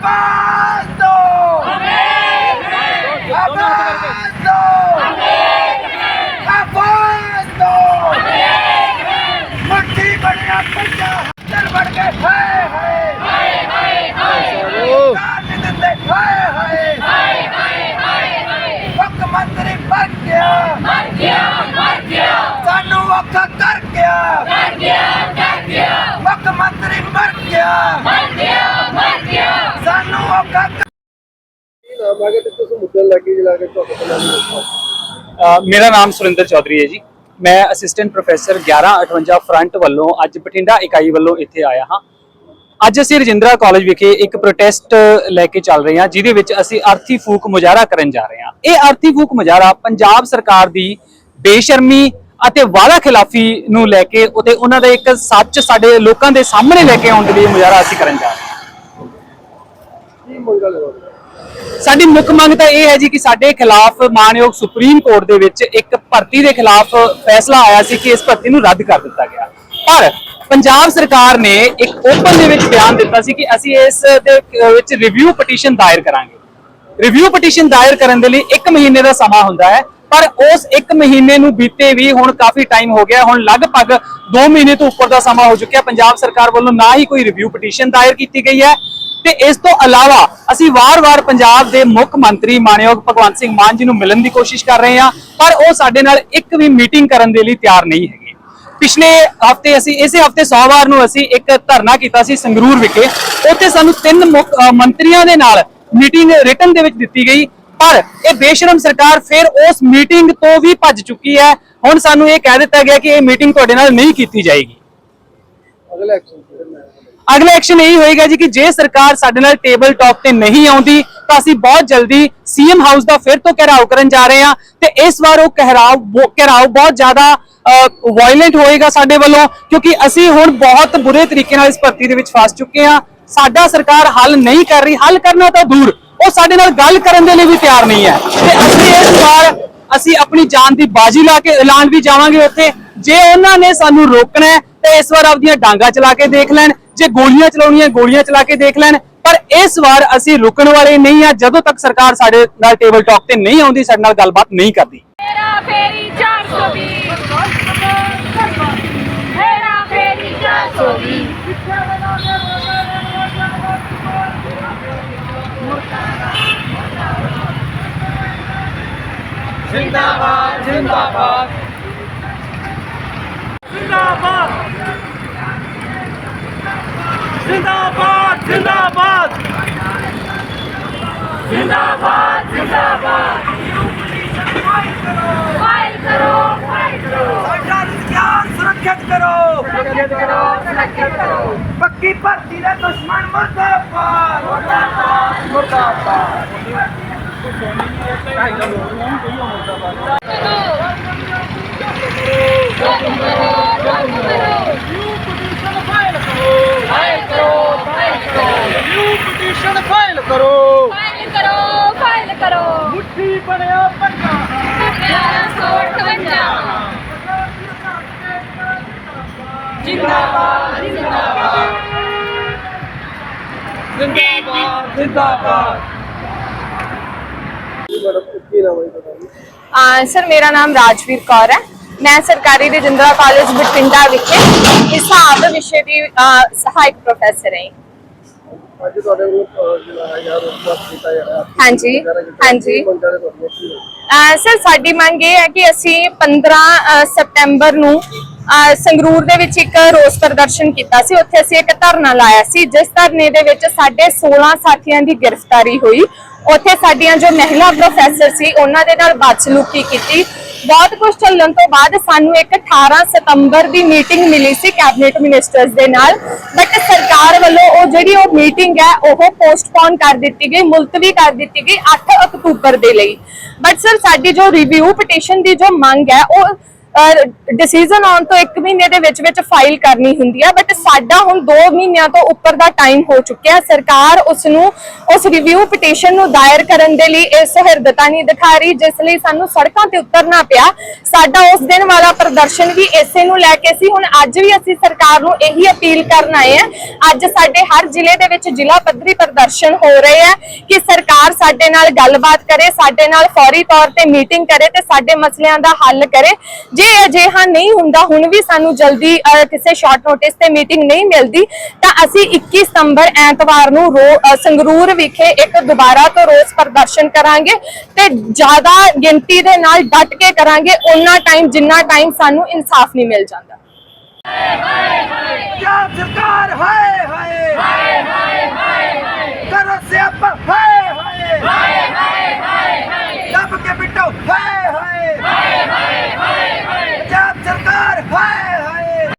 ਆਬਾਦ ਹੋ ਅਮੀਰ ਹੈ ਆਬਾਦ ਹੋ ਅਮੀਰ ਹੈ ਆਬਾਦ ਹੋ ਅਮੀਰ ਹੈ ਮੁੱਠੀ ਬਣਿਆ ਪੰਜਾਬ ਹੱਥਰ ਬਣ ਕੇ ਹਾਏ ਹਾਏ ਹਾਏ ਹਾਏ ਹਾਏ ਕਾਨ ਦਿੰਦੇ ਹਾਏ ਹਾਏ ਹਾਏ ਹਾਏ ਹਾਏ ਹਾਏ ਮੁੱਖ ਮੰਤਰੀ ਮਰ ਗਿਆ ਮਰ ਗਿਆ ਮਰ ਗਿਆ ਸਾਨੂੰ ਔਖਾ ਕਰ ਗਿਆ ਕਰ ਗਿਆ ਕਰ ਗਿਆ ਮੁੱਖ ਮੰਤਰੀ ਮਰ ਗਿਆ ਮਰ ਗਿਆ ਮਰ ਤੇ ਤੁਸੀਂ ਮੁੱਦੇ ਤੁਹਾਡੇ ਮੇਰਾ ਨਾਮ ਸੁਰਿੰਦਰ ਚੌਧਰੀ ਹੈ ਜੀ। ਮੈਂ ਅਸਿਸਟੈਂਟ ਪ੍ਰੋਫੈਸਰ 1158 ਫਰੰਟ ਵੱਲੋਂ ਅੱਜ ਬਠਿੰਡਾ ਇਕਾਈ ਵੱਲੋਂ ਇੱਥੇ ਆਇਆ ਹਾਂ। ਅੱਜ ਅਸੀਂ ਰਜਿੰਦਰਾ ਕਾਲਜ ਵਿਖੇ ਇੱਕ ਪ੍ਰੋਟੈਸਟ ਲੈ ਕੇ ਚੱਲ ਰਹੇ ਹਾਂ ਜਿਹਦੇ ਵਿੱਚ ਅਸੀਂ ਅਰਥੀ ਫੂਕ ਮੁਜ਼ਾਹਰਾ ਕਰਨ ਜਾ ਰਹੇ ਹਾਂ। ਇਹ ਅਰਥੀ ਫੂਕ ਮੁਜ਼ਾਹਰਾ ਪੰਜਾਬ ਸਰਕਾਰ ਦੀ ਬੇਸ਼ਰਮੀ ਅਤੇ ਵਾਅਦਾ ਖਿਲਾਫੀ ਨੂੰ ਲੈ ਕੇ ਅਤੇ ਉਹਨਾਂ ਦਾ ਇੱਕ ਸੱਚ ਸਾਡੇ ਲੋਕਾਂ ਦੇ ਸਾਹਮਣੇ ਲੈ ਕੇ ਆਉਣ ਦੇ ਲਈ ਮੁਜ਼ਾਹਰਾ ਅਸੀਂ ਕਰਨ ਜਾ ਰਹੇ ਹੈ? ਸਾਡੀ ਮੁੱਖ ਮੰਗ ਤਾਂ ਇਹ ਹੈ ਜੀ ਕਿ ਸਾਡੇ ਖਿਲਾਫ ਮਾਨਯੋਗ ਸੁਪਰੀਮ ਕੋਰਟ ਦੇ ਵਿੱਚ ਇੱਕ ਭਰਤੀ ਦੇ ਖਿਲਾਫ ਫੈਸਲਾ ਆਇਆ ਸੀ ਕਿ ਇਸ ਭਰਤੀ ਨੂੰ ਰੱਦ ਕਰ ਦਿੱਤਾ ਗਿਆ। ਪਰ ਪੰਜਾਬ ਸਰਕਾਰ ਨੇ ਇੱਕ ਓਪਨ ਦੇ ਵਿੱਚ ਬਿਆਨ ਦਿੱਤਾ ਸੀ ਕਿ ਅਸੀਂ ਇਸ ਦੇ ਵਿੱਚ ਰਿਵਿਊ ਪਟੀਸ਼ਨ ਦਾਇਰ ਕਰਾਂਗੇ। ਰਿਵਿਊ ਪਟੀਸ਼ਨ ਦਾਇਰ ਕਰਨ ਦੇ ਲਈ 1 ਮਹੀਨੇ ਦਾ ਸਮਾਂ ਹੁੰਦਾ ਹੈ। ਪਰ ਉਸ 1 ਮਹੀਨੇ ਨੂੰ ਬੀਤੇ ਵੀ ਹੁਣ ਕਾਫੀ ਟਾਈਮ ਹੋ ਗਿਆ। ਹੁਣ ਲਗਭਗ 2 ਮਹੀਨੇ ਤੋਂ ਉੱਪਰ ਦਾ ਸਮਾਂ ਹੋ ਚੁੱਕਿਆ। ਪੰਜਾਬ ਸਰਕਾਰ ਵੱਲੋਂ ਨਾ ਹੀ ਕੋਈ ਰਿਵਿਊ ਪਟੀਸ਼ਨ ਦਾਇਰ ਕੀਤੀ ਗਈ ਹੈ। ਤੇ ਇਸ ਤੋਂ ਇਲਾਵਾ ਅਸੀਂ ਵਾਰ-ਵਾਰ ਪੰਜਾਬ ਦੇ ਮੁੱਖ ਮੰਤਰੀ ਮਾਨਯੋਗ ਭਗਵੰਤ ਸਿੰਘ ਮਾਨ ਜੀ ਨੂੰ ਮਿਲਣ ਦੀ ਕੋਸ਼ਿਸ਼ ਕਰ ਰਹੇ ਹਾਂ, ਪਰ ਉਹ ਸਾਡੇ ਨਾਲ ਇੱਕ ਵੀ ਮੀਟਿੰਗ ਕਰਨ ਦੇ ਲਈ ਤਿਆਰ ਨਹੀਂ ਹੈਗੇ। ਪਿਛਲੇ ਹਫ਼ਤੇ ਅਸੀਂ, ਇਸੇ ਹਫ਼ਤੇ ਸੋਮਵਾਰ ਨੂੰ ਅਸੀਂ ਇੱਕ ਧਰਨਾ ਕੀਤਾ ਸੀ ਸੰਗਰੂਰ ਵਿਖੇ। ਉੱਥੇ ਸਾਨੂੰ ਤਿੰਨ ਮੰਤਰੀਆਂ ਦੇ ਨਾਲ ਮੀਟਿੰਗ ਰਿਟਨ ਦੇ ਵਿੱਚ ਦਿੱਤੀ ਗਈ, ਪਰ ਇਹ ਬੇਸ਼ਰਮ ਸਰਕਾਰ ਫਿਰ ਉਸ ਮੀਟਿੰਗ ਤੋਂ ਵੀ ਭੱਜ ਚੁੱਕੀ ਹੈ। ਹੁਣ ਸਾਨੂੰ ਇਹ ਕਹਿ ਦਿੱਤਾ ਗਿਆ ਕਿ ਇਹ ਮੀਟਿੰਗ ਤੁਹਾਡੇ ਨਾਲ ਨਹੀਂ ਕੀਤੀ ਜਾਏਗੀ। ਅਗਲਾ ਐਕਸ਼ਨ ਅਗਲਾ ਐਕਸ਼ਨ ਇਹ ਹੋਏਗਾ ਜੀ ਕਿ ਜੇ ਸਰਕਾਰ ਸਾਡੇ ਨਾਲ ਟੇਬਲ ਟਾਕ ਤੇ ਨਹੀਂ ਆਉਂਦੀ, ਤਾਂ ਅਸੀਂ ਬਹੁਤ ਜਲਦੀ ਸੀਐਮ ਹਾਊਸ ਦਾ ਫਿਰ ਤੋਂ ਘਿਰਾਓ ਕਰਨ ਜਾ ਰਹੇ ਹਾਂ ਤੇ ਇਸ ਵਾਰ ਉਹ ਘਿਰਾਓ ਘਿਰਾਓ ਬਹੁਤ ਜ਼ਿਆਦਾ ਵਾਇਲੈਂਟ ਹੋਏਗਾ ਸਾਡੇ ਵੱਲੋਂ, ਕਿਉਂਕਿ ਅਸੀਂ ਹੁਣ ਬਹੁਤ ਬੁਰੇ ਤਰੀਕੇ ਨਾਲ ਇਸ ਭਰਤੀ ਦੇ ਵਿੱਚ ਫਸ ਚੁੱਕੇ ਹਾਂ। ਸਾਡਾ ਸਰਕਾਰ ਹੱਲ ਨਹੀਂ ਕਰ ਰਹੀ, ਹੱਲ ਕਰਨਾ ਤਾਂ ਦੂਰ, ਉਹ ਸਾਡੇ ਨਾਲ ਗੱਲ ਕਰਨ ਦੇ ਲਈ ਵੀ ਤਿਆਰ ਨਹੀਂ ਹੈ। ਤੇ ਅਸੀਂ ਇਸ ਵਾਰ ਅਸੀਂ ਆਪਣੀ ਜਾਨ ਦੀ ਬਾਜੀ ਲਾ ਕੇ ਐਲਾਨ ਵੀ ਜਾਵਾਂਗੇ ਉੱਥੇ। ਜੇ ਉਹਨਾਂ ਨੇ ਸਾਨੂੰ ਰੋਕਣਾ ਹੈ, ਤੇ ਇਸ ਵਾਰ ਆਪਦੀਆਂ ਡਾਂਗਾ ਚਲਾ ਕੇ ਦੇਖ ਲੈਣ। ਜੇ ਗੋਲੀਆਂ ਚਲਾਉਣੀਆਂ ਗੋਲੀਆਂ ਚਲਾ ਕੇ ਦੇਖ ਲੈਣ ਪਰ ਇਸ ਵਾਰ ਅਸੀਂ ਰੁਕਣ ਵਾਲੇ ਨਹੀਂ ਆ ਜਦੋਂ ਤੱਕ ਸਰਕਾਰ ਸਾਡੇ ਨਾਲ ਟੇਬਲ ਟਾਕ ਤੇ ਨਹੀਂ ਆਉਂਦੀ ਸਾਡੇ ਨਾਲ ਗੱਲਬਾਤ ਨਹੀਂ ਕਰਦੀ। ਜਿੰਦਾਬਾਦ ਜਿੰਦਾਬਾਦ। ਜਿੰਦਾਬਾਦ। ਜਿੰਦਾਬਾਦ ਜਿੰਦਾਬਾਦ ਜਿੰਦਾਬਾਦ ਜਿੰਦਾਬਾਦ ਫਾਈਲ ਕਰੋ ਫਾਈਲ ਕਰੋ ਸਾਡਾ ਅਧਿਕਾਰ ਸੁਰੱਖਿਅਤ ਕਰੋ ਸੁਰੱਖਿਅਤ ਕਰੋ ਸੁਰੱਖਿਅਤ ਕਰੋ ਪੱਕੀ ਭਰਤੀ ਦਾ ਦੁਸ਼ਮਣ ਮਰਦਾਬਾਦ ਮਰਦਾਬਾਦ ਮਰਦਾਬਾਦ ਭਾਈ ਦਾ ਲੋਕ ਕੋਈ ਮਰਦਾਬਾਦ ਕਰੋ। ਫਾਈਲ ਕਰੋ ਫਾਈਲ ਕਰੋ। ਮੁੱਠੀ ਬਣਿਆ ਪੰਗਾ 1158 ਜਿੰਦਾਬਾਦ ਜਿੰਦਾਬਾਦ। ਜਿੰਦਾਬਾਦ। ਜਿੰਦਾਬਾਦ ਸਰ ਮੇਰਾ ਨਾਮ ਰਾਜਵੀਰ ਕੌਰ ਹੈ। ਮੈਂ ਸਰਕਾਰੀ ਰਜਿੰਦਰਾ ਕਾਲਜ ਬਠਿੰਡਾ ਵਿਖੇ ਹਿਸਾਬ ਵਿਸ਼ੇ ਦੀ ਸਹਾਇਕ ਪ੍ਰੋਫੈਸਰ ਹਾਂ। ਅੱਜ ਤੁਹਾਡੇ ਵੱਲੋਂ ਅਹ, ਜਿਹੜਾ ਹੈ ਯਾਰ ਰੋਕ ਕੀਤਾ ਜਾ ਰਿਹਾ ਹੈ ਹਾਂਜੀ, ਹਾਂਜੀ। ਸਰ ਸਾਡੀ ਮੰਗ ਇਹ ਹੈ ਕਿ ਅਸੀਂ 15 ਅਹ, ਸਤੰਬਰ ਨੂੰ ਸੰਗਰੂਰ ਦੇ ਵਿੱਚ ਇੱਕ ਰੋਸ ਪ੍ਰਦਰਸ਼ਨ ਕੀਤਾ ਸੀ। ਉੱਥੇ ਅਸੀਂ ਇੱਕ ਧਰਨਾ ਲਾਇਆ ਸੀ ਜਿਸ ਧਰਨੇ ਦੇ ਵਿੱਚ ਸਾਡੇ 16 ਸਾਥੀਆਂ ਦੀ ਗ੍ਰਿਫਤਾਰੀ ਹੋਈ। ਉੱਥੇ ਸਾਡੀਆਂ ਜੋ ਮਹਿਲਾ ਪ੍ਰੋਫੈਸਰ ਸੀ ਉਹਨਾਂ ਦੇ ਨਾਲ ਬਦਸਲੂਕੀ ਕੀਤੀ। ਬਹੁਤ ਕੁਝ ਚੱਲਣ ਤੋਂ ਬਾਅਦ ਸਾਨੂੰ ਇੱਕ 18 ਸਤੰਬਰ ਦੀ ਮੀਟਿੰਗ ਮਿਲੀ ਸੀ ਕੈਬਨਿਟ ਮਿਨਿਸਟਰਸ ਦੇ ਨਾਲ। ਬਟ ਸਰਕਾਰ ਵੱਲੋਂ ਉਹ ਜਿਹੜੀ ਉਹ ਮੀਟਿੰਗ ਹੈ, ਉਹ ਪੋਸਟਪੋਨ ਕਰ ਦਿੱਤੀ ਗਈ, ਮੁਲਤਵੀ ਕਰ ਦਿੱਤੀ ਗਈ 8 ਅਕਤੂਬਰ ਦੇ ਲਈ। ਬਟ ਸਰ ਸਾਡੀ ਜੋ ਰਿਵਿਊ ਪਟੀਸ਼ਨ ਦੀ ਜੋ ਮੰਗ ਹੈ, ਉਹ ਡਿਸੀਜਨ ਆਉਣ ਤੋਂ 1 ਮਹੀਨੇ ਦੇ ਵਿੱਚ ਵਿੱਚ ਫਾਈਲ ਕਰਨੀ ਹੁੰਦੀ ਹੈ ਬਟ ਸਾਡਾ ਹੁਣ 2 ਮਹੀਨਿਆਂ ਤੋਂ ਉੱਪਰ ਦਾ ਟਾਈਮ ਹੋ ਚੁੱਕਿਆ। ਸਰਕਾਰ ਉਸ ਨੂੰ ਉਸ ਰਿਵਿਊ ਪਟੀਸ਼ਨ ਨੂੰ ਦਾਇਰ ਕਰਨ ਦੇ ਲਈ ਇਸ ਹਿਰਦਤਾ ਨਹੀਂ ਦਿਖਾ ਰਹੀ, ਜਿਸ ਲਈ ਸਾਨੂੰ ਸੜਕਾਂ ਤੇ ਉਤਰਨਾ ਪਿਆ। ਸਾਡਾ ਉਸ ਦਿਨ ਵਾਲਾ ਪ੍ਰਦਰਸ਼ਨ ਵੀ ਇਸੇ ਨੂੰ ਲੈ ਕੇ ਸੀ। ਹੁਣ ਅੱਜ ਵੀ ਅਸੀਂ ਸਰਕਾਰ ਨੂੰ ਇਹੀ ਅਪੀਲ ਕਰਨ ਆਏ ਆ। ਅੱਜ ਸਾਡੇ ਹਰ ਜ਼ਿਲ੍ਹੇ ਦੇ ਵਿੱਚ ਜ਼ਿਲ੍ਹਾ ਪੱਧਰੀ ਪ੍ਰਦਰਸ਼ਨ ਹੋ ਰਹੇ ਆ ਕਿ ਸਰਕਾਰ ਸਾਡੇ ਨਾਲ ਗੱਲਬਾਤ ਕਰੇ, ਸਾਡੇ ਨਾਲ ਫੌਰੀ ਤੌਰ ਤੇ ਮੀਟਿੰਗ ਕਰੇ ਤੇ ਸਾਡੇ ਮਸਲਿਆਂ ਦਾ ਹੱਲ ਕਰੇ। ਜੇ ਅਜਿਹਾ ਨਹੀਂ ਹੁੰਦਾ। ਹੁਣ ਵੀ ਸਾਨੂੰ ਜਲਦੀ ਕਿਸੇ ਸ਼ਾਰਟ ਨੋਟਿਸ ਤੇ ਮੀਟਿੰਗ ਨਹੀਂ ਮਿਲਦੀ। ਤਾਂ ਅਸੀਂ 21 ਸਤੰਬਰ ਐਤਵਾਰ ਨੂੰ ਸੰਗਰੂਰ ਵਿਖੇ ਇੱਕ ਦੁਬਾਰਾ ਤੋਂ ਰੋਸ ਪ੍ਰਦਰਸ਼ਨ ਕਰਾਂਗੇ ਤੇ ਜ਼ਿਆਦਾ ਗਿਣਤੀ ਦੇ ਨਾਲ ਡਟ ਕੇ ਕਰਾਂਗੇ। ਉਹਨਾਂ ਟਾਈਮ ਜਿੰਨਾ ਟਾਈਮ ਸਾਨੂੰ ਇਨਸਾਫ ਨਹੀਂ ਮਿਲ ਜਾਂਦਾ। ਪੰਜਾਬ ਸਰਕਾਰ ਹਾਏ। ਹਾਏ ਹਾਏ ਹਾਏ।